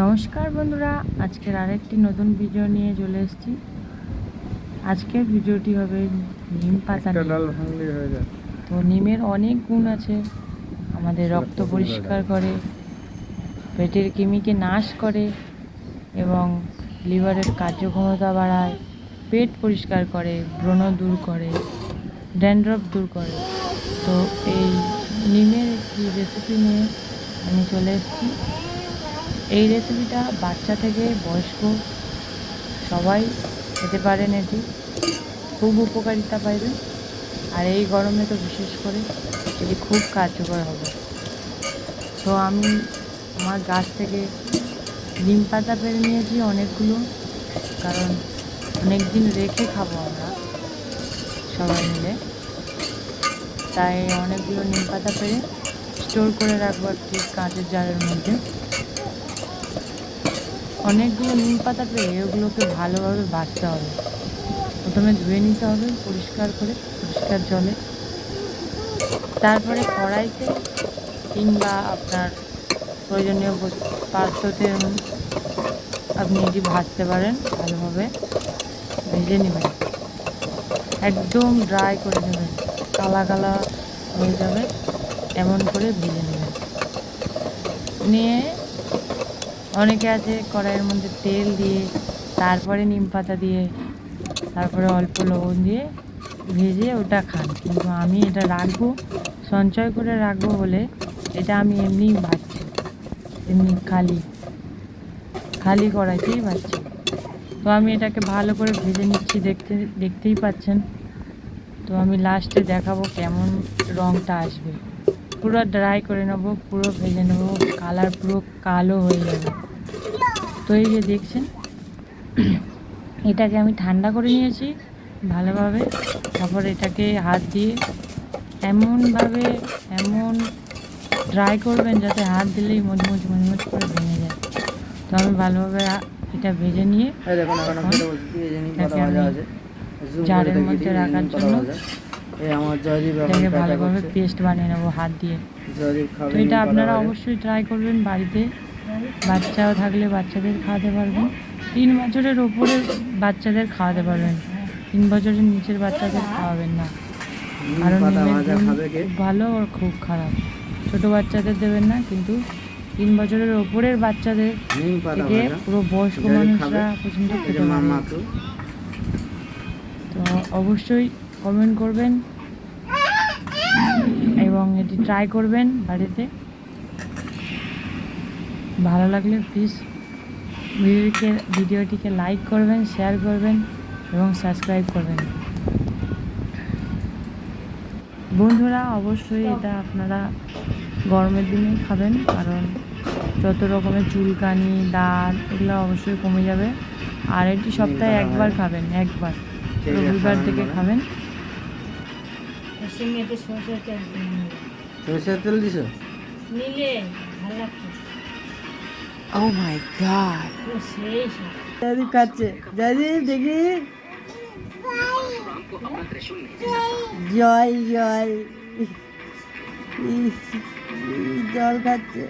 নমস্কার বন্ধুরা আজকের আরেকটি নতুন ভিডিও নিয়ে চলে এসেছি। আজকের ভিডিওটি হবে নিম পাতা হয়ে তো নিমের অনেক গুণ আছে। আমাদের রক্ত পরিষ্কার করে পেটের কৃমিকে নাশ করে এবং লিভারের কার্যক্ষমতা বাড়ায় পেট পরিষ্কার করে ব্রণ দূর করে ড্যান্ড্রফ দূর করে। তো এই নিমের একটি রেসিপি নিয়ে আমি চলে এসেছি। এই রেসিপিটা বাচ্চা থেকে বয়স্ক সবাই খেতে পারেন এটি। খুব উপকারিতা পাইবেন আর এই গরমে তো বিশেষ করে এটি খুব কার্যকর হবে। তো আমি আমার গাছ থেকে নিম পাতা পেরে নিয়েছি অনেকগুলো, কারণ অনেক দিন রেখে খাব আমরা সবাই মিলে। তাই অনেকগুলো নিম পাতা পেরে স্টোর করে রাখব একটি কাঁচের জারের মধ্যে। অনেকগুলো নিম পাতা পেয়ে ওগুলোকে ভালোভাবে বাছতে হবে। প্রথমে ধুয়ে নিতে হবে পরিষ্কার করে, পরিষ্কার জলে। তারপরে কড়াইতে কিংবা আপনার প্রয়োজনীয় পাত্রতে আপনি এটি ভাজতে পারেন ভালোভাবে। ভেজে নেবেন। একদম ড্রাই করে নেবেন। কালা কালা হয়ে যাবে। এমন করে ভেজে নেবেন। নিয়ে অনেকে আছে কড়াইয়ের মধ্যে তেল দিয়ে, তারপরে নিম পাতা দিয়ে, তারপরে অল্প লবণ দিয়ে ভেজে ওটা খান। কিন্তু আমি এটা রাখব, সঞ্চয় করে রাখব বলে এটা আমি এমনিই ভাজছি এমনি খালি খালি কড়াইতেই ভাজছি তো আমি এটাকে ভালো করে ভেজে নিচ্ছি, দেখতে, দেখতেই পাচ্ছেন। তো আমি লাস্টে দেখাবো কেমন রঙটা আসবে। পুরো ড্রাই করে নেব পুরো ভেজে নেব কালার পুরো কালো হয়ে যাবে। তো এই যে দেখছেন এটাকে আমি ঠান্ডা করে নিয়েছি ভালোভাবে। তারপর এটাকে হাত দিয়ে এমনভাবে এমন ড্রাই করবেন যাতে হাত দিলেই মজমুজ মজমুজ করে ভেঙে যায়। তো আমি ভালোভাবে এটা ভেজে নিয়ে জারের মধ্যে রাখার জন্য। ভাজা। আমার জয়দীপ এখন ভালোভাবে পেস্ট বানিয়ে নেব হাত দিয়ে। জয়দীপ তো এটা আপনারা অবশ্যই ট্রাই করবেন বাড়িতে। বাচ্চাও থাকলে বাচ্চাদের খাওয়াতে পারবেন। তিন বছরের ওপরে বাচ্চাদের খাওয়াতে পারবেন। তিন বছরের নিচের বাচ্চাদের খাওয়াবেন না। কারণ ভালো আর খুব খারাপ। ছোট বাচ্চাদের দেবেন না কিন্তু তিন বছরের ওপরের বাচ্চাদের থেকে পুরো বয়স্ক মানুষরা পর্যন্ত খেতে পারবে তো তো অবশ্যই কমেন্ট করবেন। এবং এটি ট্রাই করবেন বাড়িতে। ভালো লাগলে প্লিজ ভিডিওটিকে ভিডিওটিকে লাইক করবেন শেয়ার করবেন এবং সাবস্ক্রাইব করবেন। বন্ধুরা অবশ্যই এটা আপনারা গরমের দিনেই খাবেন কারণ যত রকমের চুলকানি দাঁত এগুলো অবশ্যই কমে যাবে। আর এটি সপ্তাহে একবার খাবেন। একবার। রবিবার থেকে আমরা- খাবেন। সরষের তেল দিছো? নিলে ভালো লাগতো। ও মাই গড জয়দীপ খাচ্ছে। জয়দীপ দেখি। ইস, ইস, জল খাচ্ছে।